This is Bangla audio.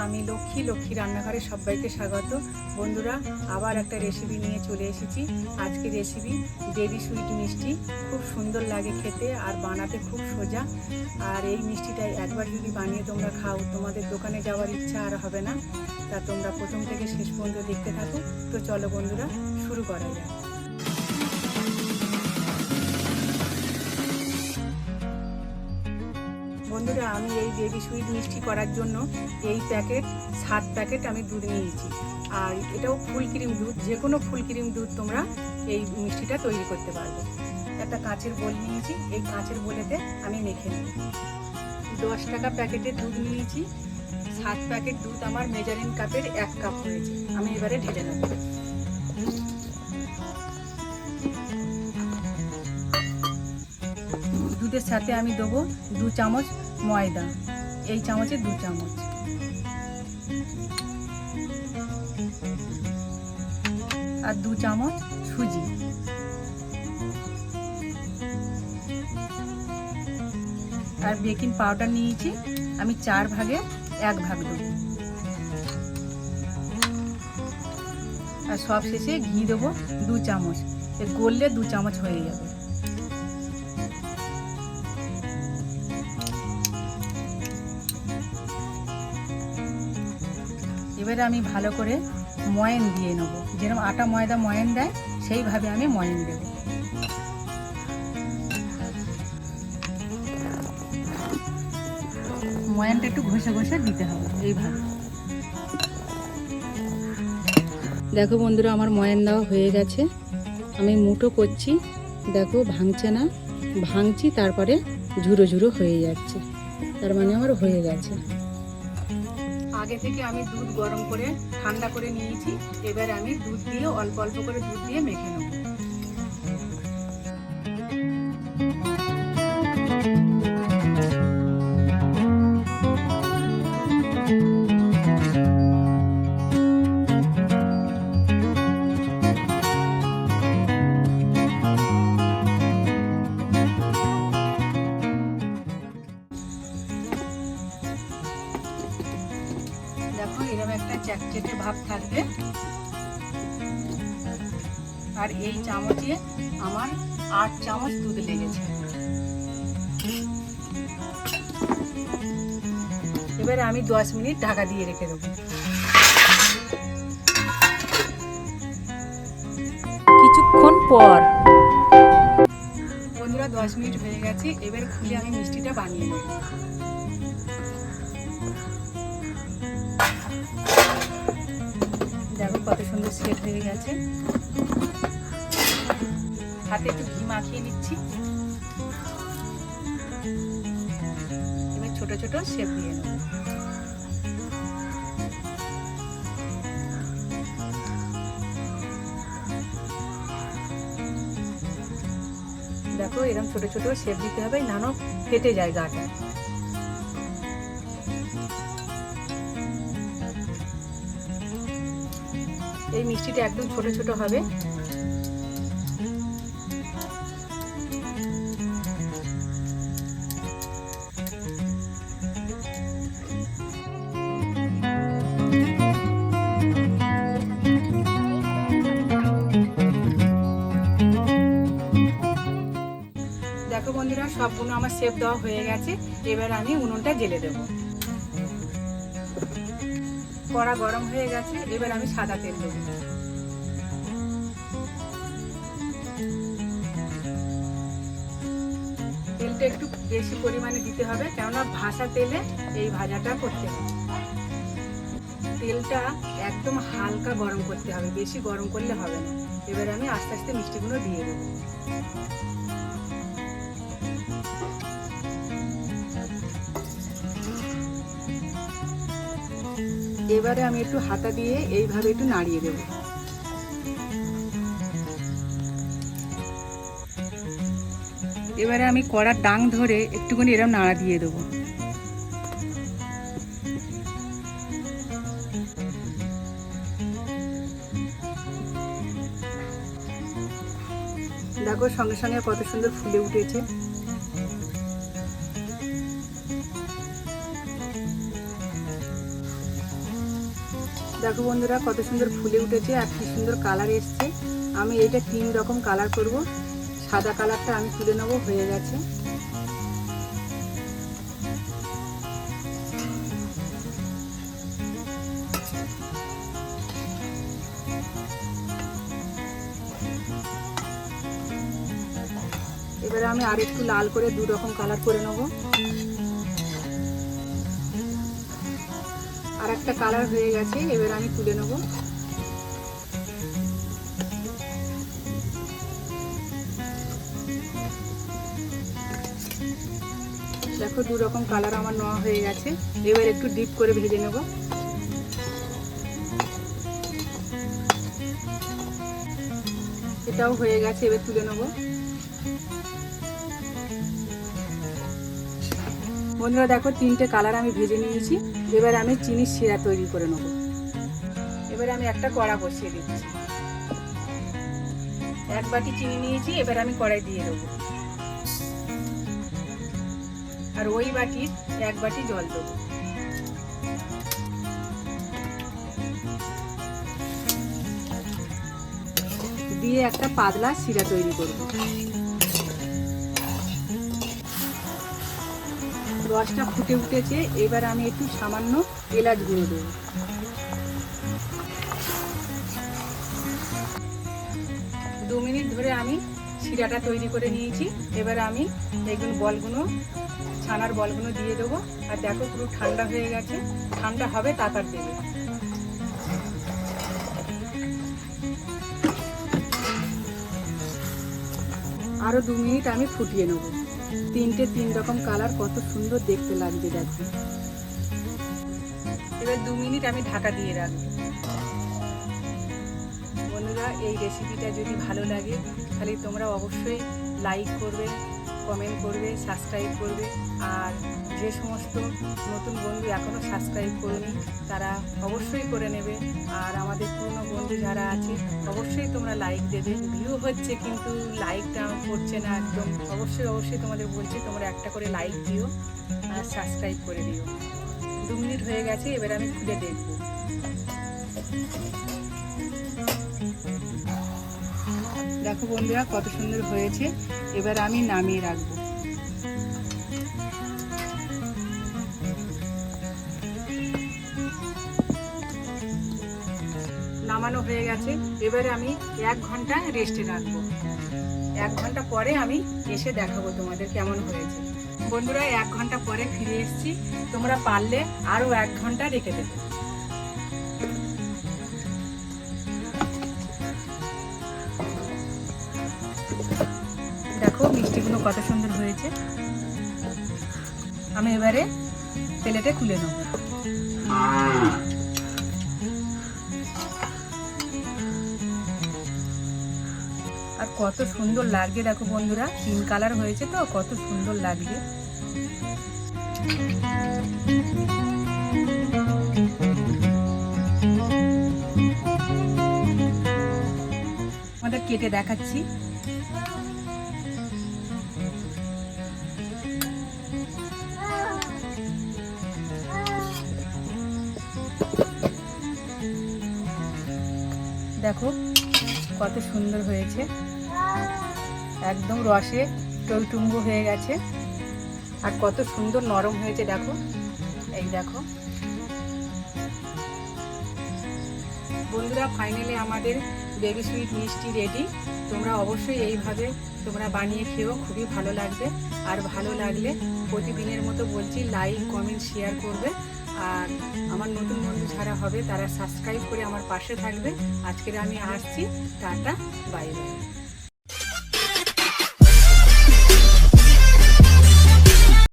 আমি লক্ষ্মী লক্ষ্মী রান্নাঘরে সবাইকে স্বাগত। বন্ধুরা, আবার একটা রেসিপি নিয়ে চলে এসেছি। আজকে রেসিপি বেবি সুইট মিষ্টি। খুব সুন্দর লাগে খেতে আর বানাতে খুব সোজা। আর এই মিষ্টিটাই একবার যদি বানিয়ে তোমরা খাও, তোমাদের দোকানে যাওয়ার ইচ্ছা আর হবে না। তা তোমরা প্রথম থেকে শেষ পর্যন্ত দেখতে থাকো। তো চলো বন্ধুরা, শুরু করা যাক। বন্ধুরা, আমি এই বেবি সুইট মিষ্টি করার জন্য এই প্যাকেট, সাত প্যাকেট আমি দুধ নিয়েছি। আর এটাও ফুল ক্রিম দুধ যে কোনো ফুল ক্রিম দুধ তোমরা এই মিষ্টিটা তৈরি করতে পারবে। একটা কাঁচের বোল নিয়েছি, এই কাঁচের বোলেতে আমি মেখে নেব। দশ টাকা প্যাকেটের দুধ নিয়েছি, সাত প্যাকেট দুধ আমার মেজারিং কাপের এক কাপ হয়েছে, আমি এবারে ঢেলে নেব। দুধের সাথে আমি দেবো দু চামচ ময়দা, এই চামচে দু চামচ। আর দু চামচ সুজি। আর বেকিং পাউডার নিয়েছি, আমি চার ভাগে এক ভাগ দেবো। আর সব শেষে ঘি দেবো দু চামচ। গললে দু চামচ হয়ে যাবে। এবারে আমি ভালো করে ময়ন দিয়ে নেব। যেরকম আটা ময়দা ময়ন দেয়, সেইভাবে আমি ময়ন দেবো। ময়ানটা একটু ঘষে ঘষে দিতে হবে, এইভাবে। দেখো বন্ধুরা, আমার ময়ান দেওয়া হয়ে গেছে। আমি মুঠো করছি, দেখো ভাঙছে না। ভাঙছি, তারপরে ঝুরো ঝুরো হয়ে যাচ্ছে। তার মানে আমার হয়ে গেছে। আগে থেকে আমি দুধ গরম করে ঠান্ডা করে নিয়েছি। এবার আমি দুধ দিয়ে অল্প অল্প করে দুধ দিয়ে মেখে নেব। আর এই চামচে আমার আট চামচ দুধ লেগেছে। এবারে আমি দশ মিনিট ঢাকা দিয়ে রেখে দেবো। কিছুক্ষণ পর। বন্ধুরা দশ মিনিট হয়ে গেছে এবার খুলে আমি মিষ্টিটা বানিয়ে নেব। দেখো কত সুন্দর সেট হয়ে গেছে। হাতে একটু ঘি মাখিয়ে নিচ্ছি। এবার ছোট ছোট শেপ দিয়ে দেখো, এরকম ছোট ছোট শেপ দিতে হবে নানো ফেটে যায় গাটা। এই মিষ্টিটা একদম ছোট ছোট হবে। সবগুলো আমার শেপ দেওয়া হয়ে গেছে। এবার আমি উনুনটা জেলে দেব। কড়া গরম হয়ে গেছে, এবার আমি সাদা তেল দেবো। তেলটা একটু বেশি পরিমাণে দিতে হবে, কেননা ভাসা তেলে এই ভাজাটা করতে হবে। তেলটা একদম হালকা গরম করতে হবে, বেশি গরম করলে হবে না। এবার আমি আস্তে আস্তে মিষ্টিগুলো দিয়ে দেবো। এবারে আমি একটু হাতা দিয়ে এইভাবে একটু নাড়িয়ে দেব। এবারে আমি কড়ার ডাং ধরে একটুখানি এরম নাড়া দিয়ে দেবো। দেখো সঙ্গে সঙ্গে কত সুন্দর ফুলে উঠেছে। দেখো বন্ধুরা, কত সুন্দর ফুলে উঠেছে আর কি সুন্দর কালার এসছে। আমি এইটা তিন রকম কালার করব। সাদা কালারটা আমি তুলে নেব, হয়ে গেছে। এবারে আমি আর একটু লাল করে দু রকম কালার করে নেব। আর একটা কালার হয়ে গেছে, এবার আমি তুলে নেব। দেখো, দু রকম কালার আমার নেওয়া হয়ে গেছে। এবার একটু ডিপ করে ভেজে নেব। এটাও হয়ে গেছে, এবার তুলে নেব। বন্ধুরা, দেখো, তিনটে কালার আমি ভেজে নিয়েছি। এবার আমি চিনির শিরা তৈরি করে নেব। এবার আমি একটা কড়া বসিয়ে দিচ্ছি। এক বাটি চিনি নিয়েছি, এবার আমি কড়াই দিয়ে দেবো। আর ওই বাটির এক বাটি জল দেবো। দিয়ে একটা পাতলা শিরা তৈরি করব। রসটা ফুটে উঠেছে, এবার আমি একটু সামান্য এলাচ গুঁড়ো দেবো। দু মিনিট ধরে আমি শিরাটা তৈরি করে নিয়েছি। এবার আমি এইগুলো বলগুলো, ছানার বলগুলো দিয়ে দেবো। আর দেখো পুরো ঠান্ডা হয়ে গেছে। ঠান্ডা হবে তারপর দেবে। আরও দু মিনিট আমি ফুটিয়ে নেব। তিনটে তিন রকম কালার কত সুন্দর দেখতে লাগবে দেখো। এবার দু মিনিট আমি ঢাকা দিয়ে রাখব। বন্ধুরা, এই রেসিপিটা যদি ভালো লাগে, তাহলে তোমরা অবশ্যই লাইক করবে কমেন্ট করবে সাবস্ক্রাইব করবে। আর যে সমস্ত নতুন বন্ধু এখনও সাবস্ক্রাইব করেনি, তারা অবশ্যই করে নেবে। আর আমাদের পুরনো বন্ধু যারা আছে, অবশ্যই তোমরা লাইক দেবে। ভিউ হচ্ছে কিন্তু লাইকটা করছে না একদম। অবশ্যই অবশ্যই তোমাদের বলছি, তোমরা একটা করে লাইক দিও আর সাবস্ক্রাইব করে দিও। দু মিনিট হয়ে গেছে, এবার আমি খুলে দেখব। দেখো বন্ধুরা, কত সুন্দর হয়েছে। এবার আমি নামিয়ে রাখব। নামানো হয়ে গেছে। এবারে আমি এক ঘণ্টা রেস্টে রাখব। এক ঘণ্টা পরে আমি এসে দেখাবো তোমাদের কেমন হয়েছে। বন্ধুরা, এক ঘণ্টা পরে ফিরে এসেছি। তোমরা পারলে আরও এক ঘণ্টা রেখে দেবে। কত সুন্দর হয়েছে। আমি এবারে প্লেটে খুলে নেব। আর কত সুন্দর লাগছে দেখো বন্ধুরা, তিন কালার হয়েছে তো, কত সুন্দর লাগছে। আমাদের কেটে দেখাচ্ছি। দেখো কত সুন্দর হয়েছে। একদম রসে টইটুম্ব হয়ে গেছে। আর কত সুন্দর নরম হয়েছে দেখো। এই দেখো। বন্ধুরা ফাইনালি আমাদের বেবি সুইট মিষ্টি রেডি তোমরা অবশ্যই এইভাবে তোমরা বানিয়ে খেয়েও খুবই ভালো লাগবে। আর ভালো লাগলে প্রতিদিনের মতো বলছি লাইক কমেন্ট শেয়ার করবে। আর আমার নতুন বন্ধু যারা হবে, তারা সাবস্ক্রাইব করে আমার পাশে থাকবে। আজকের আমি আসছি, টাটা বাই বাই